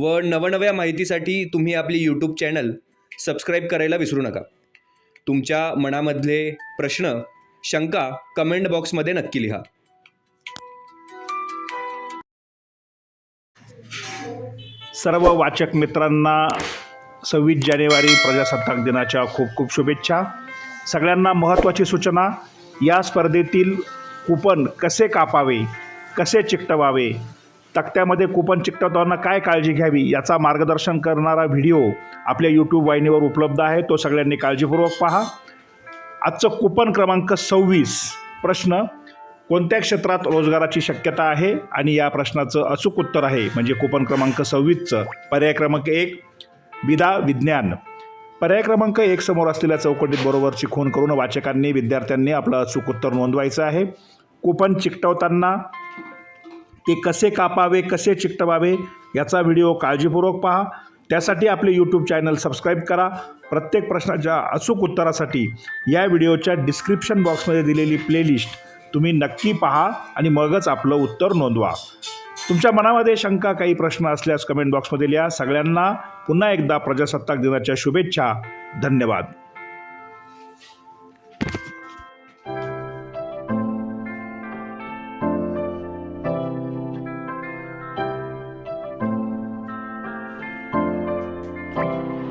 व नवनव्या माहितीसाठी तुम्ही आपली यूट्यूब चॅनल सबस्क्राईब करायला विसरू नका. तुमच्या मनामधले प्रश्न शंका कमेंट बॉक्समध्ये नक्की लिहा. सर्व वाचक मित्रांना सव्वीस जानेवारी प्रजासत्ताक दिनाच्या खूप खूप शुभेच्छा. सगळ्यांना महत्त्वाची सूचना या स्पर्धेतील कुपन कसे कापावे कसे चिकटवावे तक्त्यामध्ये कुपन चिकटवताना काय काळजी घ्यावी याचा मार्गदर्शन करणारा व्हिडिओ आपल्या यूट्यूब वाहिनीवर उपलब्ध आहे. तो सगळ्यांनी काळजीपूर्वक पहा. आजचं कुपन क्रमांक सव्वीस प्रश्न कोणत्या क्षेत्रात रोजगाराची शक्यता आहे? आणि या प्रश्नाचं अचूक उत्तर आहे म्हणजे कुपन क्रमांक सव्वीसचं. पर्याय क्रमांक एक विदा विज्ञान. पर्याय क्रमांक एक समोर असलेल्या चौकटीत बरोबरची खून करून वाचकांनी विद्यार्थ्यांनी आपलं अचूक उत्तर नोंदवायचं आहे. कुपन चिकटवताना ते कसे कापावे कसे चिकटवावे याचा व्हिडिओ काळजीपूर्वक पहा. त्यासाठी आपले यूट्यूब चॅनल सबस्क्राईब करा. प्रत्येक प्रश्नाच्या अचूक उत्तरासाठी या व्हिडिओच्या डिस्क्रिप्शन बॉक्समध्ये दिलेली प्लेलिस्ट तुम्ही नक्की पहा आणि मगच आपलं उत्तर नोंदवा. तुमच्या मनामध्ये शंका काही प्रश्न असल्यास कमेंट बॉक्समध्ये लिहा. सगळ्यांना पुन्हा एकदा प्रजासत्ताक दिनाच्या शुभेच्छा. धन्यवाद. Bye.